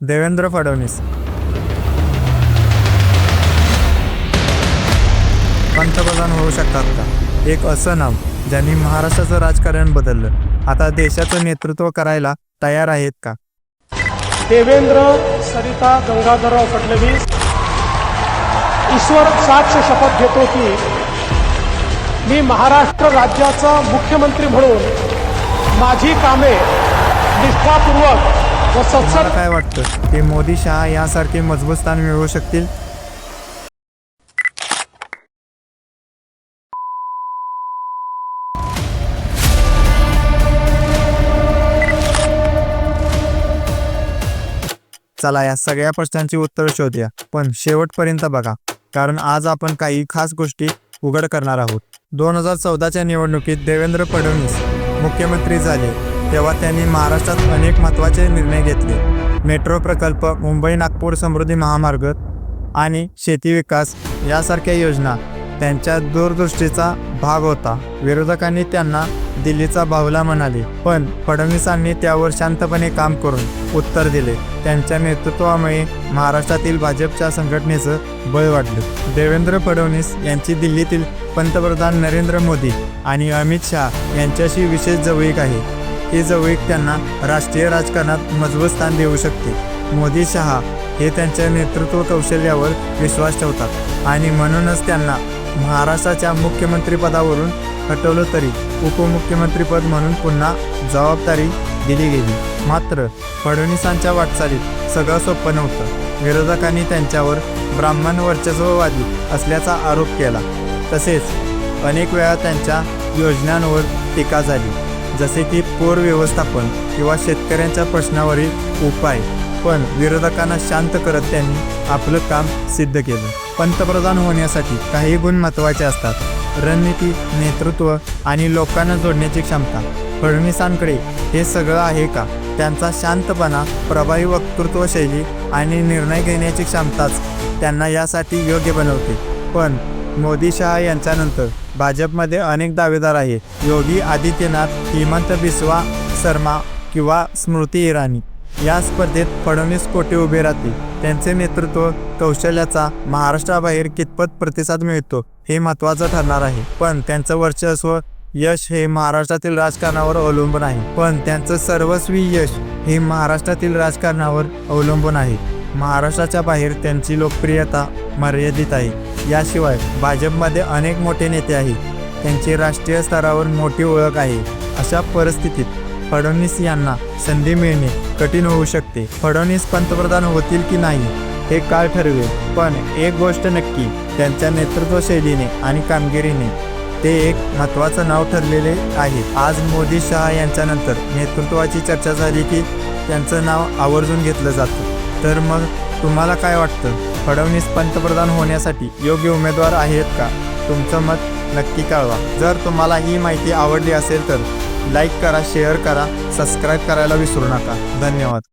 देवेंद्र फडणवीस. पंतप्रधान होऊ शकतात का? एक असं नाव ज्यांनी महाराष्ट्राचं राजकारण बदललं. आता देशाचं नेतृत्व करायला तयार आहेत का? देवेंद्र सरिता गंगाधरराव फडणवीस ईश्वर साक्ष शपथ घेतो की मी महाराष्ट्र राज्याचा मुख्यमंत्री म्हणून माझी कामे निष्ठापूर्वक तुम्हाला काय वाटतं? की मोदी शहा यासारखे मजबूत स्थान मिळवू शकतील? चला या सगळ्या प्रश्नांची उत्तर शोधूया. पण शेवटपर्यंत बघा. कारण आज आपण काही खास गोष्टी उघड करणार आहोत. दोन हजार चौदाच्या निवडणुकीत देवेंद्र फडणवीस मुख्यमंत्री झाले तेव्हा त्यांनी महाराष्ट्रात अनेक महत्त्वाचे निर्णय घेतले. मेट्रो प्रकल्प मुंबई नागपूर समृद्धी महामार्ग आणि शेती विकास यासारख्या योजना त्यांच्या दूरदृष्टीचा भाग होता. विरोधकांनी त्यांना दिल्लीचा बाहुला म्हणाले पण फडणवीसांनी त्यावर शांतपणे काम करून उत्तर दिले. त्यांच्या नेतृत्वामुळे महाराष्ट्रातील भाजपच्या संघटनेचं बळ वाढलं. देवेंद्र फडणवीस यांची दिल्लीतील पंतप्रधान नरेंद्र मोदी आणि अमित शहा यांच्याशी विशेष जवळीक आहे. ही जवळीक त्यांना राष्ट्रीय राजकारणात मजबूत स्थान देऊ शकते. मोदी शहा हे त्यांच्या नेतृत्व कौशल्यावर विश्वास ठेवतात आणि म्हणूनच त्यांना महाराष्ट्राच्या मुख्यमंत्रीपदावरून हटवलं तरी उपमुख्यमंत्रीपद म्हणून पुन्हा जबाबदारी दिली गेली. मात्र फडणवीसांच्या वाटचालीत सगळं सोपं नव्हतं. विरोधकांनी त्यांच्यावर ब्राह्मण वर्चस्ववादी असल्याचा आरोप केला. तसेच अनेक वेळा त्यांच्या योजनांवर टीका झाली. जसे की पूर व्यवस्थापन किंवा शेतकऱ्यांच्या प्रश्नावरील उपाय. पण विरोधकांना शांत करत त्यांनी आपलं काम सिद्ध केलं. पंतप्रधान होण्यासाठी काही गुण महत्त्वाचे असतात. रणनीती नेतृत्व आणि लोकांना जोडण्याची क्षमता. फडणवीसांकडे हे सगळं आहे का? त्यांचा शांतपणा प्रभावी वक्तृत्व शैली आणि निर्णय घेण्याची क्षमताच त्यांना यासाठी योग्य बनवते. पण मोदी शहा यांच्यानंतर भाजपमध्ये अनेक दावेदार आहेत. योगी आदित्यनाथ हिमंत बिस्वा शर्मा किंवा स्मृती इराणी. या स्पर्धेत फडणवीस कोटे उभे राहतील? त्यांचे नेतृत्व कौशल्याचा महाराष्ट्राबाहेर कितपत प्रतिसाद मिळतो हे महत्त्वाचं ठरणार आहे. पण त्यांचं वर्चस्व यश हे महाराष्ट्रातील राजकारणावर अवलंबून आहे. पण त्यांचं सर्वस्वी यश हे महाराष्ट्रातील राजकारणावर अवलंबून आहे. महाराष्ट्राच्या बाहेर त्यांची लोकप्रियता मर्यादित आहे. याशिवाय भाजपमध्ये अनेक मोठे नेते आहेत. त्यांची राष्ट्रीय स्तरावर मोठी ओळख आहे. अशा परिस्थितीत फडणवीस यांना संधी मिळणे कठीण होऊ शकते. फडणवीस पंतप्रधान होतील की नाही हे काळ ठरवेल. पण एक गोष्ट नक्की त्यांच्या नेतृत्व शैलीने आणि कामगिरीने ते एक महत्त्वाचं नाव ठरलेले आहे. आज मोदी शहा यांच्यानंतर नेतृत्वाची चर्चा झाली की त्यांचं नाव आवर्जून घेतलं जातं. तर मग तुम्हाला काय वाटतं? फडणवीस पंतप्रधान होण्यासाठी योग्य उमेदवार आहेत का? तुमचं मत नक्की कळवा. जर तुम्हाला ही माहिती आवडली असेल तर लाईक करा शेअर करा सबस्क्राईब करायला विसरू नका. धन्यवाद.